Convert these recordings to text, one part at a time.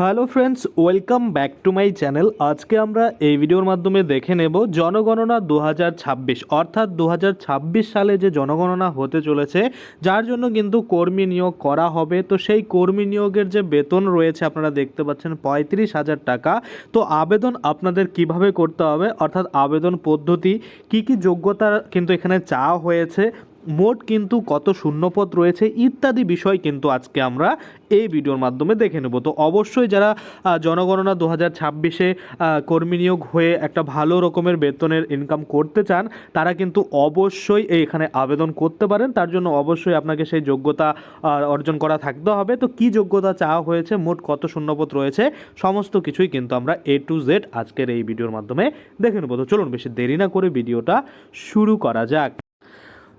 Hello friends, welcome back to my channel. আজকে আমরা এই ভিডিওর মাধ্যমে দেখে নেব জনগণনা দু হাজার ছাব্বিশ, অর্থাৎ দু হাজার ছাব্বিশ সালে যে জনগণনা হতে চলেছে, যার জন্য কিন্তু কর্মী নিয়োগ করা হবে। তো সেই কর্মী নিয়োগের যে বেতন রয়েছে, আপনারা দেখতে পাচ্ছেন পঁয়ত্রিশ হাজার টাকা। তো আবেদন আপনাদের কীভাবে করতে হবে? অর্থাৎ আবেদন পদ্ধতি, কি কি যোগ্যতা কিন্তু এখানে চাওয়া হয়েছে? মোট কিন্তু কত শূন্যপদ রয়েছে ইত্যাদি বিষয় কিন্তু আজকে আমরা এই ভিডিওর মাধ্যমে দেখে নেব। তো অবশ্যই যারা জনগণনা দু হাজার ছাব্বিশে কর্মী নিয়োগ হয়ে একটা ভালো রকমের বেতনের ইনকাম করতে চান, তারা কিন্তু অবশ্যই এখানে আবেদন করতে পারেন। তার জন্য অবশ্যই আপনাকে সেই যোগ্যতা অর্জন করা থাকতে হবে। তো কি যোগ্যতা চাওয়া হয়েছে, মোট কত শূন্যপদ রয়েছে, সমস্ত কিছুই কিন্তু আমরা এ টু জেড আজকের এই ভিডিওর মাধ্যমে দেখে নেব। তো চলুন বেশি দেরি না করে ভিডিওটা শুরু করা যাক।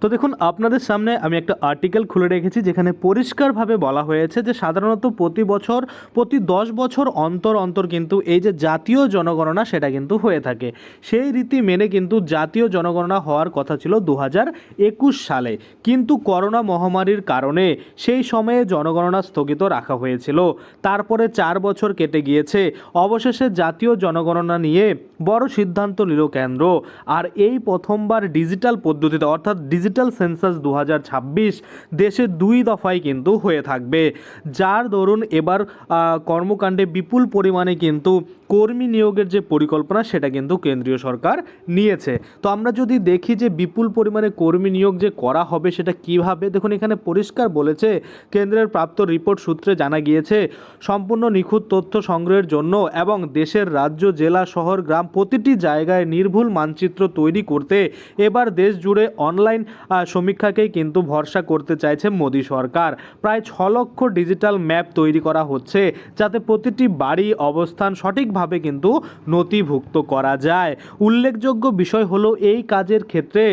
তো দেখুন, আপনাদের সামনে আমি একটা আর্টিকেল খুলে রেখেছি যেখানে পরিষ্কারভাবে বলা হয়েছে যে সাধারণত প্রতি বছর, প্রতি দশ বছর অন্তর অন্তর কিন্তু এই যে জাতীয় জনগণনা সেটা কিন্তু হয়ে থাকে। সেই রীতি মেনে কিন্তু জাতীয় জনগণনা হওয়ার কথা ছিল দু সালে। কিন্তু করোনা মহামারীর কারণে সেই সময়ে জনগণনা স্থগিত রাখা হয়েছিল। তারপরে চার বছর কেটে গিয়েছে। অবশেষে জাতীয় জনগণনা নিয়ে বড় সিদ্ধান্ত নিল কেন্দ্র। আর এই প্রথমবার ডিজিটাল পদ্ধতিতে, অর্থাৎ ডিজিটাল সেন্সাস দু দেশে দুই দফায় কিন্তু হয়ে থাকবে। যার দরুন এবার কর্মকাণ্ডে বিপুল পরিমাণে কিন্তু কর্মী নিয়োগের যে পরিকল্পনা, সেটা কিন্তু কেন্দ্রীয় সরকার নিয়েছে। তো আমরা যদি দেখি যে বিপুল পরিমাণে কর্মী নিয়োগ যে করা হবে, সেটা কীভাবে? দেখুন, এখানে পরিষ্কার বলেছে, কেন্দ্রের প্রাপ্ত রিপোর্ট সূত্রে জানা গিয়েছে, সম্পূর্ণ নিখুঁত তথ্য সংগ্রহের জন্য এবং দেশের রাজ্য, জেলা, শহর, গ্রাম প্রতিটি জায়গায় নির্ভুল মানচিত্র তৈরি করতে এবার দেশ জুড়ে অনলাইন সমীক্ষাকেই কিন্তু ভরসা করতে চাইছে মোদী সরকার। প্রায় ছ লক্ষ ডিজিটাল ম্যাপ তৈরি করা হচ্ছে, যাতে প্রতিটি বাড়ি, অবস্থান সঠিকভাবে কিন্তু নথিভুক্ত করা যায়। উল্লেখযোগ্য বিষয় হলো এই কাজের ক্ষেত্রে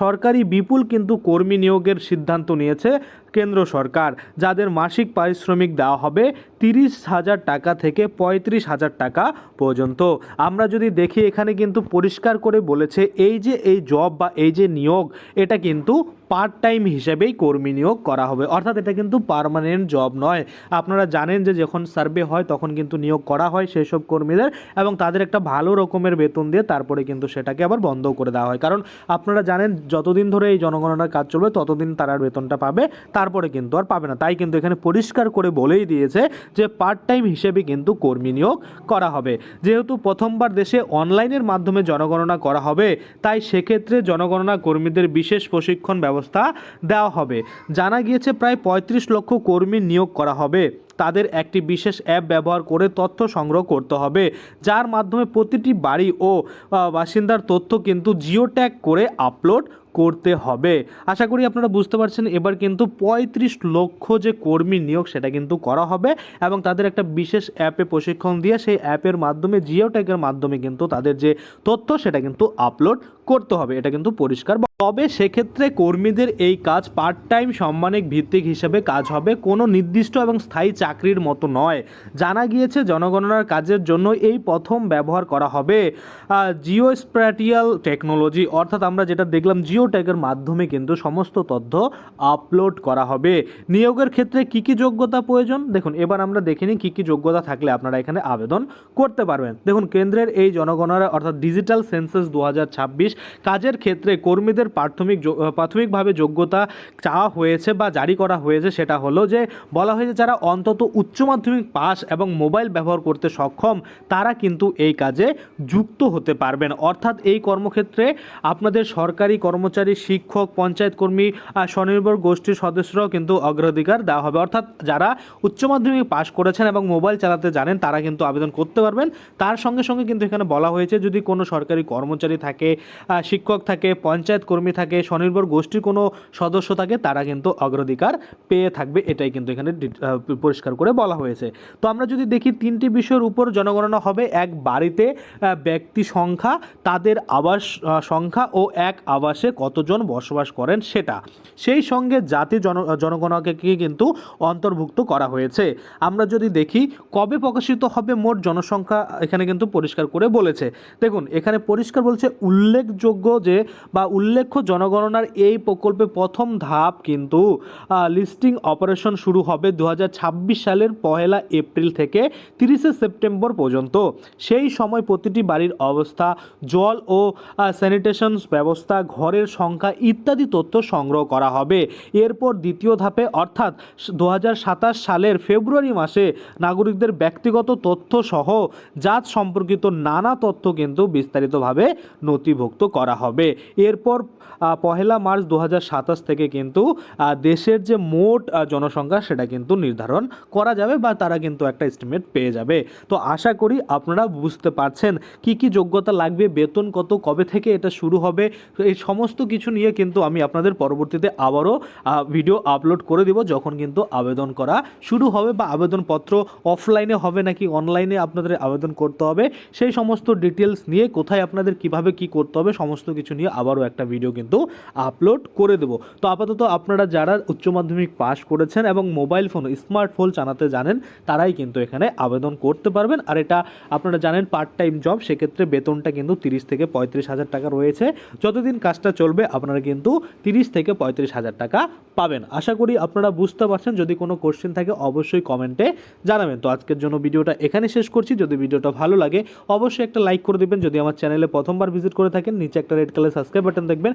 সরকারি বিপুল কিন্তু কর্মী নিয়োগের সিদ্ধান্ত নিয়েছে। কেন্দ্র সরকার, যাদের মাসিক পারিশ্রমিক দেওয়া হবে তিরিশ হাজার টাকা থেকে পঁয়ত্রিশ হাজার টাকা পর্যন্ত। আমরা যদি দেখি, এখানে কিন্তু পরিষ্কার করে বলেছে, এই যে এই জব বা এই যে নিয়োগ, এটা কিন্তু পার্ট টাইম হিসেবেই কর্মী নিয়োগ করা হবে। অর্থাৎ এটা কিন্তু পার্মানেন্ট জব নয়। আপনারা জানেন যে যখন সার্ভে হয়, তখন কিন্তু নিয়োগ করা হয় সেই সব কর্মীদের এবং তাদের একটা ভালো রকমের বেতন দিয়ে তারপরে কিন্তু সেটাকে আবার বন্ধ করে দেওয়া হয়। কারণ আপনারা জানেন, যতদিন ধরে এই জনগণনার কাজ চলবে, ততদিন তারা বেতনটা পাবে তারপরে কিন্তু আর পাবে না। তাই কিন্তু এখানে পরিষ্কার করে বলেই দিয়েছে যে পার্ট টাইম হিসেবে কিন্তু কর্মী নিয়োগ করা হবে। যেহেতু প্রথমবার দেশে অনলাইনের মাধ্যমে জনগণনা করা হবে, তাই সেক্ষেত্রে জনগণনা কর্মীদের বিশেষ প্রশিক্ষণ ব্যবস্থা দেওয়া হবে। জানা গিয়েছে প্রায় পঁয়ত্রিশ লক্ষ কর্মী নিয়োগ করা হবে। তাদের একটি বিশেষ অ্যাপ ব্যবহার করে তথ্য সংগ্রহ করতে হবে, যার মাধ্যমে প্রতিটি বাড়ি ও বাসিন্দার তথ্য কিন্তু জিও ট্যাগ করে আপলোড করতে হবে। আশা করি আপনারা বুঝতে পারছেন, এবার কিন্তু পঁয়ত্রিশ লক্ষ যে কর্মী নিয়োগ সেটা কিন্তু করা হবে এবং তাদের একটা বিশেষ অ্যাপে প্রশিক্ষণ দিয়ে সেই অ্যাপের মাধ্যমে জিও ট্যাগের মাধ্যমে কিন্তু তাদের যে তথ্য সেটা কিন্তু আপলোড করতে হবে। এটা কিন্তু পরিষ্কার তবে সেক্ষেত্রে কর্মীদের এই কাজ পার্ট টাইম সম্মানিক ভিত্তিক হিসেবে কাজ হবে কোনো নির্দিষ্ট এবং স্থায়ী চাকরির মতো নয়। জানা গিয়েছে জনগণনার কাজের জন্য এই প্রথম ব্যবহার করা হবে। জিও স্প্র্যাটিয়াল টেকনোলজি অর্থাৎ আমরা যেটা দেখলাম জিও ট্যাগের মাধ্যমে কিন্তু সমস্ত তথ্য আপলোড করা হবে। নিয়োগের ক্ষেত্রে কি কি যোগ্যতা প্রয়োজন? দেখুন, এবার আমরা দেখিনি কি কি যোগ্যতা থাকলে আপনারা এখানে আবেদন করতে পারবেন। দেখুন, কেন্দ্রের এই জনগণনা অর্থাৎ ডিজিটাল সেন্সাস দু হাজার ছাব্বিশ কাজের ক্ষেত্রে কর্মীদের প্রাথমিক প্রাথমিকভাবে যোগ্যতা চাওয়া হয়েছে বা জারি করা হয়েছে সেটা হলো যে, বলা হয়েছে যারা অন্তত উচ্চ মাধ্যমিক পাস এবং মোবাইল ব্যবহার করতে সক্ষম, তারা কিন্তু এই কাজে যুক্ত হতে পারবেন। অর্থাৎ এই কর্মক্ষেত্রে আপনাদের সরকারি কর্মচারী, শিক্ষক, পঞ্চায়েত কর্মী স্বনির্ভর গোষ্ঠীর সদস্যরাও কিন্তু অগ্রাধিকার দেওয়া হবে। অর্থাৎ যারা উচ্চ মাধ্যমিক পাশ করেছেন এবং মোবাইল চালাতে জানেন, তারা কিন্তু আবেদন করতে পারবেন। তার সঙ্গে সঙ্গে কিন্তু এখানে বলা হয়েছে, যদি কোনো সরকারি কর্মচারী থাকে শিক্ষক থাকে, পঞ্চায়েত কর্মী থাকে, স্বনির্ভর গোষ্ঠীর কোনো সদস্য থাকে, তারা কিন্তু অগ্রাধিকার পেয়ে থাকবে। এটাই কিন্তু এখানে পরিষ্কার করে বলা হয়েছে। তো আমরা যদি দেখি, তিনটি বিষয়ের উপর জনগণনা হবে। এক বাড়িতে ব্যক্তি সংখ্যা, তাদের আবাস সংখ্যা ও এক আবাসে কতজন বসবাস করেন সেটা। সেই সঙ্গে জাতি জন জনগণনাকে কিন্তু অন্তর্ভুক্ত করা হয়েছে। আমরা যদি দেখি, কবে প্রকাশিত হবে মোট জনসংখ্যা, এখানে কিন্তু পরিষ্কার করে বলেছে। দেখুন, এখানে পরিষ্কার বলছে উল্লেখযোগ্য যে বা উল্লেখ উল্লেখ্য জনগণনার এই প্রকল্পে প্রথম ধাপ কিন্তু লিস্টিং অপারেশন শুরু হবে দু হাজার ছাব্বিশ সালের পহেলা এপ্রিল থেকে তিরিশে সেপ্টেম্বর পর্যন্ত। সেই সময় প্রতিটি বাড়ির অবস্থা, জল ও স্যানিটেশন ব্যবস্থা, ঘরের সংখ্যা ইত্যাদি তথ্য সংগ্রহ করা হবে। এরপর দ্বিতীয় ধাপে অর্থাৎ দু হাজার সাতাশ সালের ফেব্রুয়ারি মাসে নাগরিকদের ব্যক্তিগত তথ্য সহ জাত সম্পর্কিত নানা তথ্য কিন্তু বিস্তারিতভাবে নথিভুক্ত করা হবে। এরপর পহেলা মার্চ দু হাজার সাতাশ থেকে কিন্তু দেশের যে মোট জনসংখ্যা সেটা কিন্তু নির্ধারণ করা যাবে বা তারা কিন্তু একটা এস্টিমেট পেয়ে যাবে। তো আশা করি আপনারা বুঝতে পারছেন কি কি যোগ্যতা লাগবে, বেতন কত, কবে থেকে এটা শুরু হবে এই সমস্ত কিছু নিয়ে কিন্তু আমি আপনাদের পরবর্তীতে আবারও ভিডিও আপলোড করে দিব যখন কিন্তু আবেদন করা শুরু হবে বা আবেদনপত্র অফলাইনে হবে নাকি অনলাইনে আপনাদের আবেদন করতে হবে। সেই সমস্ত ডিটেলস নিয়ে কোথায় আপনাদের কীভাবে কি করতে হবে সমস্ত কিছু নিয়ে আবারও একটা ভিডিও কিন্তু আপলোড করে দেব। তো আপাতত আপনারা যারা উচ্চ মাধ্যমিক পাস করেছেন এবং মোবাইল ফোন স্মার্টফোন চালাতে জানেন, তারাই কিন্তু এখানে আবেদন করতে পারবেন। আর এটা আপনারা জানেন পার্ট টাইম জব সেক্ষেত্রে বেতনটা কিন্তু তিরিশ থেকে পঁয়ত্রিশ হাজার টাকা রয়েছে। যতদিন কাজটা চলবে, আপনারা কিন্তু তিরিশ থেকে পঁয়ত্রিশ হাজার টাকা পাবেন। আশা করি আপনারা বুঝতে পারছেন, যদি কোনো কোশ্চেন থাকে, অবশ্যই কমেন্টে জানাবেন। তো আজকের জন্য ভিডিওটা এখানে শেষ করছি। যদি ভিডিওটা ভালো লাগে, অবশ্যই একটা লাইক করে দেবেন। যদি আমার চ্যানেলে প্রথমবার ভিজিট করে থাকেন, নিচে একটা রেড কালার সাবস্ক্রাইব বাটন দেখবেন।